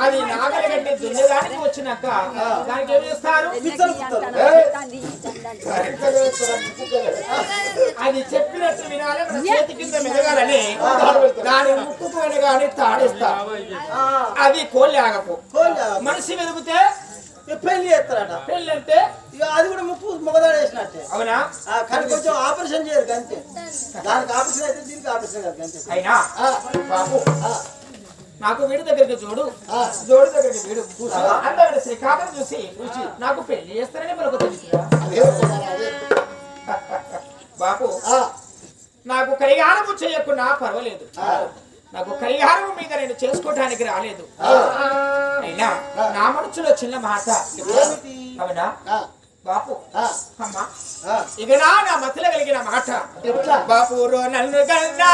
అది నాగలిగడ్డి దున్నదానికి వచ్చినాక దానికి ఏం చేస్తారు. అది చెప్పినట్టు వినాలి చేతి కింద మెదగాలని దాని ముక్కుకు వెనగాని తాడేస్తా అది కోళ్ళి ఆగపు. మనిషి వెలుగుతే పెళ్ళి చేస్తారట పెళ్ళి అంటే ఇక అది కూడా ముక్కు మొగదాడు వేసినట్టే అవునా కానీ కొంచెం ఆపరేషన్ చేయరు అంతే దానికి ఆపరేషన్ అయితే దీనికి ఆపరేషన్ కాదు అంతే అయినా? బాబు. నాకు వీడి దగ్గరికి చూడు. జోడు దగ్గరికి వీడు అందరు శ్రీకాకుళం చూసి నాకు పెళ్ళి చేస్తారని మనకు తెలుసురా ఆ, నాకు కరిహారము చేయకుండా పర్వాలేదు. నాకు కరిహారం మీద నేను చేసుకోవడానికి రాలేదు. అయినా నా మనసులో చిన్న మాట? అవునా బాపు అమ్మా. ఇక నా నా మతిలో కలిగిన మాట? బాపు రో నన్ను గన్నా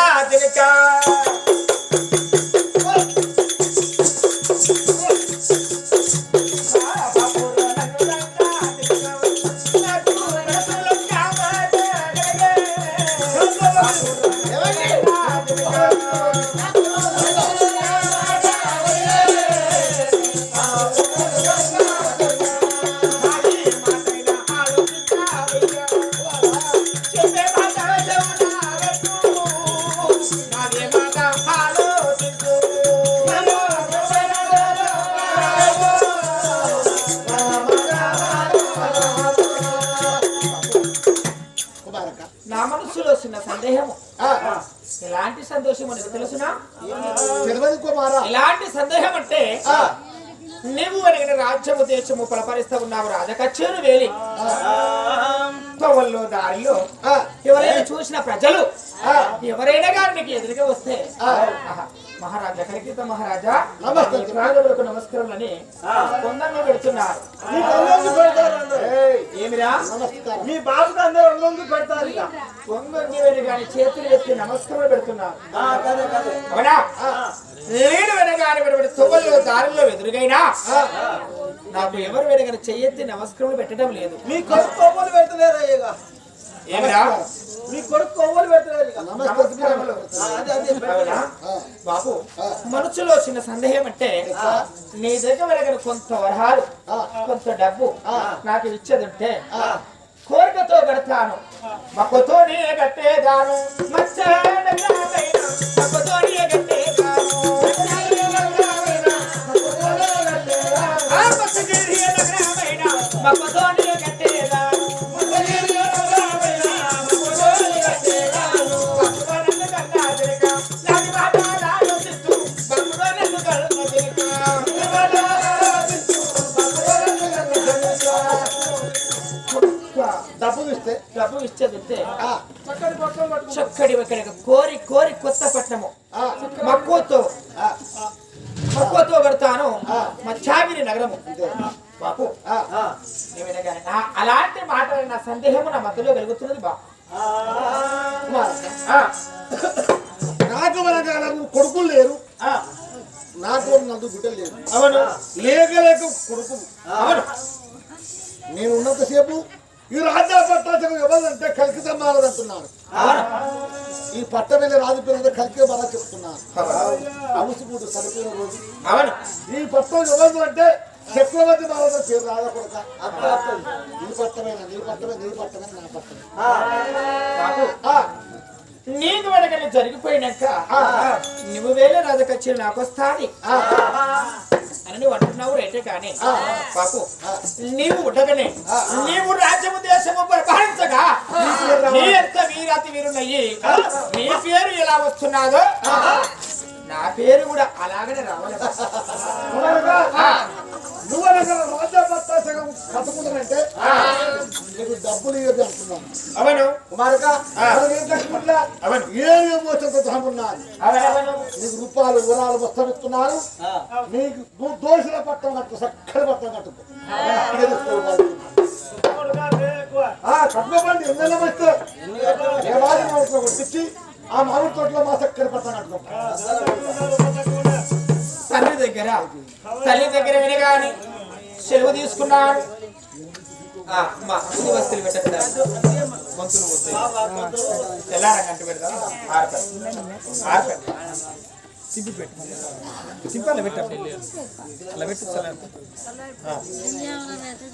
సందేహము ఎలాంటి సంతోషం మనకు తెలుసునా? ఎలాంటి సందేహం అంటే ఆ, నీవు అడిగిన రాజ్యము దేశము పలపరిస్తూ ఉన్నావు రాజకచ్చేరు వేలి. తోవల్లో దారిలో. ఎవరైనా చూసిన ప్రజలు ఎవరైనా నీకు ఎదురుగా వస్తే. మహారాజా కలిగిత మహారాజా. రాజులకు నమస్కారాలని కొందరు పెడుతున్నారు. ఏమిరా? నమస్కారం. మీ బాబుకి అందరూ పెడతారు వేరు కానీ చేతులు ఎత్తి నమస్కారం పెడుతున్నారు. అవునా? నేను వెనగాని వెనబడి తొవ్వల్లో దారిలో ఎదురుగైనా నాకు ఎవరు వెనగని చెయ్యెత్తి నమస్కారం పెట్టడం లేదు. మీ కొడుకు కొవ్వలు పెడతలేరు ఏమిరా? మీ కొడుకు కొవ్వలు అవునా? బాబు మనసులో చిన్న సందేహం అంటే నీ దగ్గర కొంత వరహాలు కొంత డబ్బు నాకు ఇచ్చేదుంటే కోరికతో కడతాను. మక్కుతోనే కట్టేదాను. మక్కుతోనే కట్టేదాను. మక్కుతోనే ఇచ్చేదింటే చక్కడి కోరి కోరి కొత్త ఆ, మక్కువతో మక్కువతో కడతాను. మచ్చాగిరి నగరము. బాపు. అలాంటి మాటలు నా సందేహము నా మధ్యలో కలుగుతున్నది బా కుమారక్క. ఆ, నాకు నాకు కొడుకులు లేరు. ఆ, నాకు నాకు బిడ్డలు లేరు. అవును. లేక లేక కొడుకు అవును. నేను ఉన్నంతసేపు ఈ రాజ్యాల పట్టాచకం ఎవరంటే కలికి సమ్మాలంటున్నారు అవును ఈ పట్ట వెళ్ళి రాజు పిల్లలు కలికే బాగా చెప్తున్నారు. అవుసుకుంటూ సరిపోయిన రోజు. ఈ పట్టం ఎవరు అంటే చక్రవర్తి మహారాజు పేరు రాజా కొడక అర్థం. అర్థం నీ పట్టమేనా నీ పట్టమే నీ పట్టమే నా పట్టమే నీకు వెనకని జరిగిపోయినాక నువ్వు వేలే రాజకచ్చి నాకు వస్తాది అని అంటున్నావు రైతే కానీ. బాపు నీవు ఉండగానే నీవు రాజ్యము దేశము పరిపాలించగా నీ ఎంత వీరాతి వీరున్నయ్యి నీ పేరు ఎలా వస్తున్నాదో నా పేరు కూడా అలాగనే రావాలి. నువ్వు అనగా రాజ్య పట్టాచకం కట్టుకుంటానంటే నీకు డబ్బులు ఇవ్వదు అంటున్నాను అవను కట్టుకుంటా అవును. ఏం ఎమోషన్తో తమ్మున్నాను అవనవను నీకు రూపాయలు వివరాలు మొత్తం ఇస్తున్నాను నీకు దో- దోషుల పట్టం కట్టు చక్కని పట్టం కట్టుకో కట్టుకోబండి ఎన్నెల్ల వస్తే ఏ రాజు కొట్టించి ఆ మామిడి తోటలో మా చక్కని పట్టం కట్టుకో తండ్రి దగ్గర తల్లి దగ్గర వినగానే సెలవు తీసుకున్నాడు. ఆ, మా వస్తువులు పెట్టారు మంతులు తెల్లారంగా అంటూ పెడతాను ఆడతారు ఆడతారు తిప్పి పెట్టు. తిప్పి అలా పెట్టు అలా పెట్టు. చాలా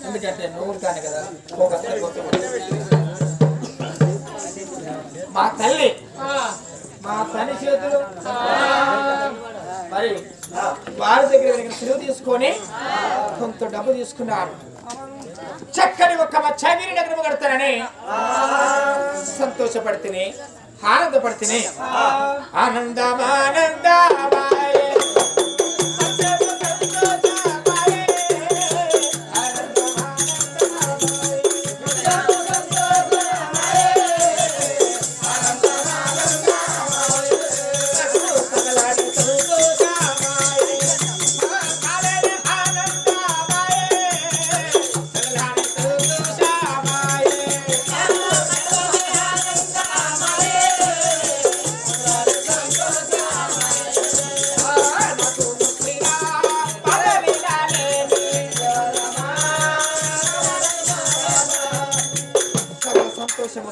ఎందుకంటే నువ్వు కాని కదా ఒక మా తల్లి. మా తల్లి చేతులు. మరి వారి దగ్గర సెలవు తీసుకొని కొంత డబ్బు తీసుకున్నారు. చక్కని ఒక చగిరి నగరం కడతానని సంతోషపడితేనే ఆనందపడితేనే. ఆనందమానందమాయే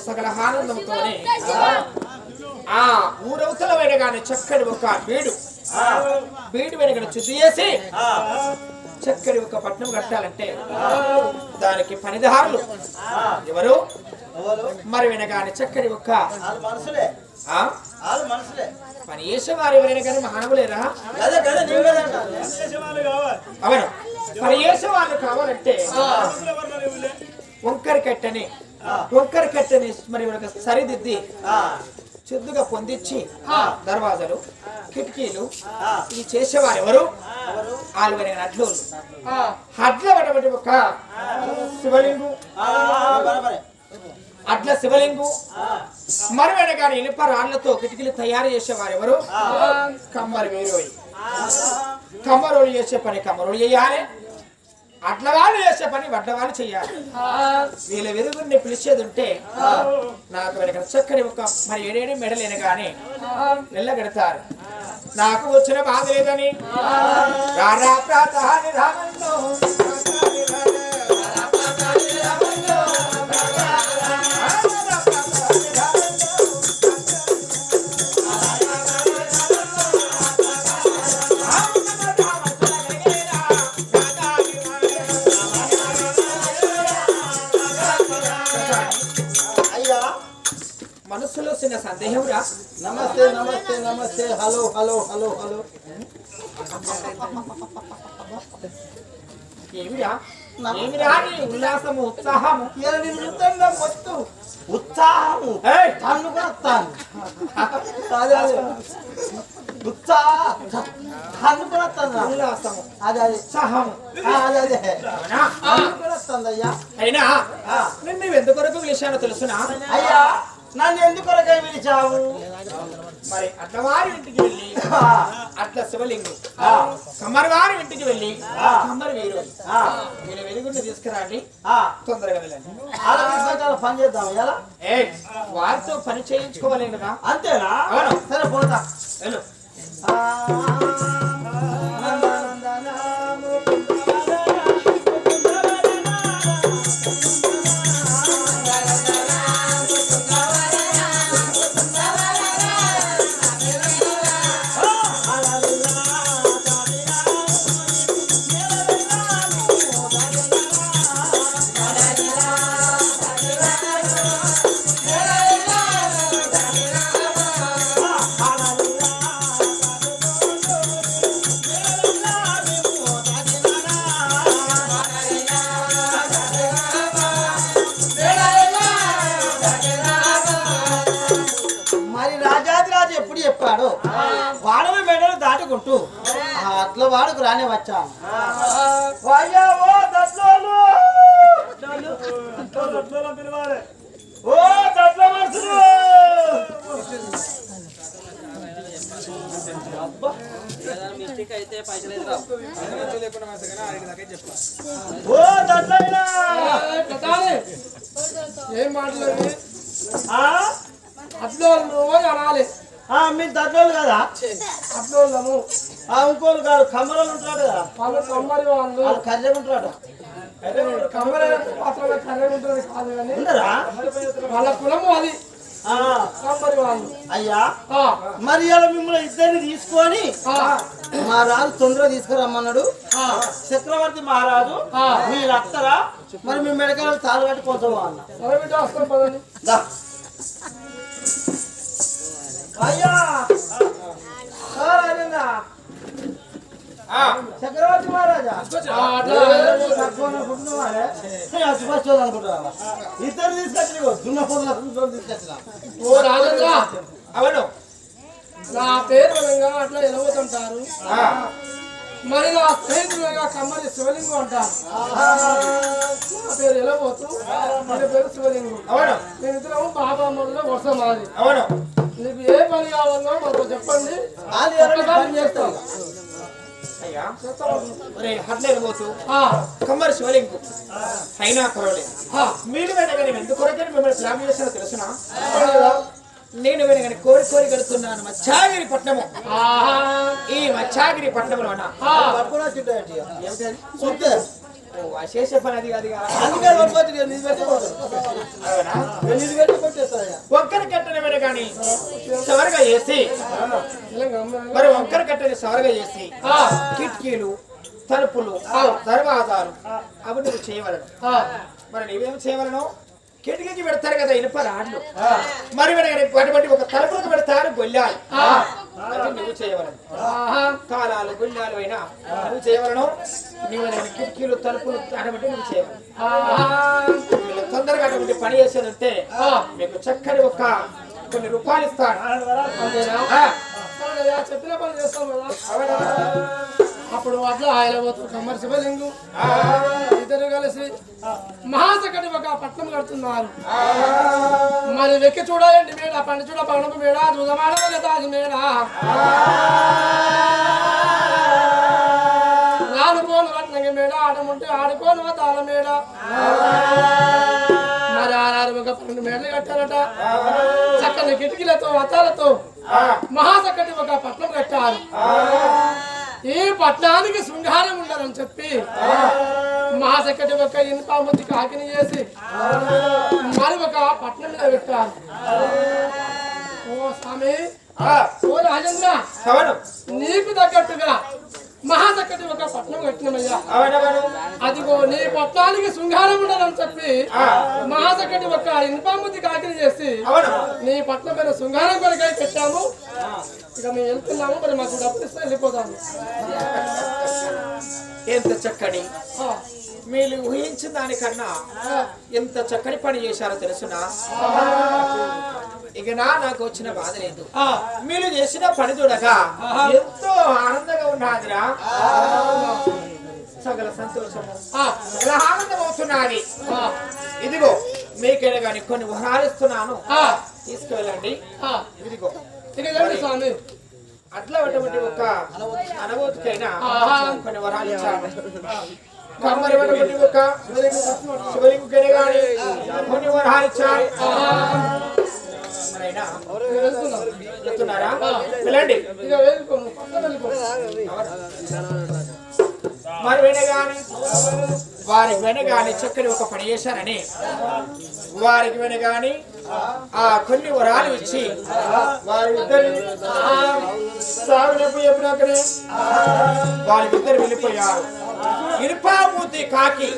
సకల ఆనందంతోనే ఆ ఊరవతల వెనగానే చక్కని ఒక బీడు. బీడు వెనకన శుద్ధి చేసి చక్కని ఒక పట్నం కట్టాలంటే దానికి పనిదారులు. ఎవరు? మరి వెనగానే చక్కని ఒక పని చేసేవారు ఎవరైనా కానీ మానవులేరా. అవును. పని చేసేవాళ్ళు కావాలంటే వంకర కట్టని వంకర కట్టని మరి ఒక సరిదిద్ది చెద్దుగా పొందించి దర్వాజలు కిటికీలు. ఇది చేసేవారు ఎవరు? వాళ్ళు వెనక అడ్లు ఒక శివలింగు. అడ్ల శివలింగు. మరి వెనకాని ఇనుప రాళ్ళతో కిటికీలు తయారు చేసేవారు ఎవరు కమ్మరి వీరోయి. కమ్మరోలు చేసే పని కమ్మరోలు చేయాలి. అట్ల వాళ్ళు చేసే పని వడ్ల వాళ్ళు చేయాలి వీళ్ళ వెరుగురిని పిలిచేది ఉంటే నాకు వెనక చక్కని ఒక మరి ఏడేడు మెడలేను కానీ వెళ్ళగడతారు నాకు వచ్చిన బాధ లేదని. రారా రామన్నో, చిన్న సందేహం రా. నమస్తే నమస్తే నమస్తే. Hello hello hello hello. ఏమిరా? ఏమిరా నీ ఉల్లాసము ఉత్సాహము? నేను మొత్తం? ఉత్సాహము! తన్ను అదే ఉత్సాహ. తన్ను ఉల్లాసము అదే అదే. ఉత్సాహము. అదే అదే? తన్ను అయ్యా. అయినా ఎందుకొరకు పిలిచానో తెలుసునా? అయ్యా. నన్ను ఎందుకొరకై పిలిచావు? మరి అట్లవారి ఇంటికి వెళ్ళి అట్ల శివలింగు. ఆ, కమ్మరి వారి ఇంటికి వెళ్ళి. కమ్మరి వీరు. వీళ్ళ వెలుగుని తీసుకురండి. తొందరగా వెళ్ళండి. పని చేద్దాం ఎలా? ఏ వారితో పని చేయించుకోవాలేనుగా అంతేనా. సరే పోతా. వెళ్ళు. అట్ల వాడుకు రానే వచ్చా అయ్యా ఓ దట్లోలు ఓ దట్ల మనుషులు అబ్బా. ఓ దట్లైనా ఏం మాట్లాడి ఆ? అట్లోళ్ళు అని అనాలి ఆ, మీరు దట్లోలు కదా అట్లోళ్ళము కాదు కమ్మరోళ్ళు ఉంటాడు కదా. వాళ్ళు కమ్మరి వాళ్ళు. వాళ్ళు కర్రెగా ఉంటాడు కమ్మరి మాత్రమే కర్రెగా ఉంటుంది కాదు కానీ వాళ్ళ కులము అది. వాళ్ళు. అయ్యా మరి ఇలా మిమ్మల్ని ఇద్దరిని తీసుకొని ఆ, మా రాజు తొందరగా తీసుకురమ్మన్నాడు. చక్రవర్తి మహారాజు. మీరు అత్తరా మరి మీ మెడకాయలు తాళు కట్టి పోతావా అన్న. అయ్యా! చక్రవర్తి మహారాజా. అనుకుంటున్నావా? ఇద్దరు తీసుకొచ్చిన దున్నపోతులు తీసుకొచ్చిన. ఓ రాజేంద్ర. అవును. నా పేరు విధంగా అట్లా ఎలవతుంటారు. ఆ, మరి నా స్నేహితులుగా కమ్మరి శివలింగం అంటారు. నా పేరు ఎలవోతు మన పేరు శివలింగం. అవును. మేమిద్దరం బాబా మొదలు వరుస మాది. అవును. నీకు ఏ పని కావాలో మాకు చెప్పండి. వాళ్ళు పోతూ. కమ్మరి శివలింగు. అయినా మీరు వెనక నేను ఎందుకు కొరకని మిమ్మల్ని ప్లాన్ తెలుసునా. నేను వెనకని కోరి కోరి కడుతున్నాను మచ్చాగిరి పట్టణము. ఈ మచ్చాగిరి పట్టణంలోన అశేష పని అది కాదు ఒక్కరి కట్టని వెనకని సవరగా చేసి. మరి ఒక్కరి కట్టని సవరగా చేసి కిటికీలు తలుపులు దర్వాజాలు అవి నువ్వు చేయవలను. మరి నీవేం చేయవలను? కిటికీకి పెడతారు కదా ఇనుప రాడ్లు. మరి వెనక అటువంటి ఒక తలుపులకు పెడతారు గొల్లాలు నువ్వు చేయవలను. కాలాలు గుండాలు అయినా నువ్వు చేయవలను. కిటికీలు తలుపులు అటువంటి నువ్వు చేయవలను. తొందరగా అటువంటి పని చేసేది ఉంటే ఆ, మీకు చక్కని ఒక కొన్ని రూపాయలు ఇస్తాను చెప్పిన పని చేస్తాం కదా? అప్పుడు అట్లా ఆయన పోతారు ఇద్దరు కలిసి మహాసకటి ఒక పట్నం కడుతున్నారు. మరి వెక్కి చూడాలండి మేడ పండి చూడ పగడపు మేడ చూదమాడ మేడ. రానుకోను పట్నం మేడ ఆడముంటే ఆడుకోను తాళ మేడ. మరి ఆరారు ఒక పన్నెండు మేడలు కట్టారట. చక్కని కిటికీలతో అతాలతో మహాసకటి ఒక పట్నం కట్టారు. ఈ పట్టణానికి శృంగారం ఉండాలని చెప్పి మహాసకటి ఒక ఇనుప ముద్ది కాకిని చేసి మరి ఒక పట్నం మీద పెట్టారు. ఓ స్వామి ఓ రాజేంద్ర నీకు తగ్గట్టుగా మహాసకటి ఒక పట్నం కట్టినమయ్యా అదిగో నీ పట్నానికి శృంగారం ఉండాలని చెప్పి ఆ. మహాసకటి ఒక ఇనుపాముద్ది కాకిని చేసి నీ పట్నం మీద శృంగారం కొరకై పెట్టాము. ఇక మేము వెళ్తున్నాము మరి మాకు డబ్బులు ఇస్తే వెళ్ళిపోతాము. ఎంత చక్కని. మీరు ఊహించిన దానికన్నా ఎంత చక్కని పని చేశారో తెలుసునా? ఇక నా నాకు వచ్చిన బాధ లేదు. మీరు చేసిన పని చూడగా ఎంతో ఆనందంగా ఉన్నదిరా సగల సంతోషము. సగల ఆనందం అవుతున్నది ఇదిగో మీకైనా కానీ కొన్ని వరాలు ఇస్తున్నాను. తీసుకువెళ్ళండి. ఇదిగో. స్వామి. అట్లా అటువంటి ఒక అనవోతుకైనా. కొన్ని వరాలు ఇచ్చాను. కమ్మరి అటువంటి ఒక శివలింగుకైనా కానీ కొన్ని వరాలు ఇచ్చాను. చెప్తున్నారా? వెళ్ళండి. మరి వినగాని వారికి వెనగాని చక్కని ఒక పని చేశారని. వారికి వెనగాని ఆ కొన్ని వరాలు ఇచ్చి వారి ఇద్దరు సాగునప్పు చెప్పినాకనే వారిద్దరు వెళ్ళిపోయారు. ఇనుపామూర్తి కాకి.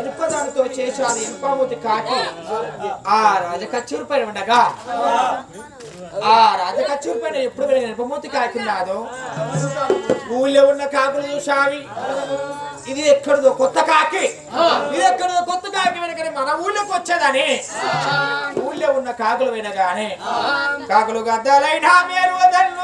ఇనుప చేశాను చేశారు ఇనుపామూర్తి కాకి. ఆ రాజకచ్చూరు పైన ఉండగా. ఆ రాజకచ్చూరు పైన ఎప్పుడు ఇనుపమూతి ఇనుపమూర్తి కాకి ఉన్నాదో ఊళ్ళో ఉన్న కాకులు చూసావి ఇది ఎక్కడదో కొత్త కాకి. ఇది ఎక్కడదో కొత్త కాకి వెనకనే మన ఊళ్ళోకి వచ్చేదని. ఊళ్ళో ఉన్న కాకులు వినగానే కాకులు గద్దాలైనా మేరు వదన్ను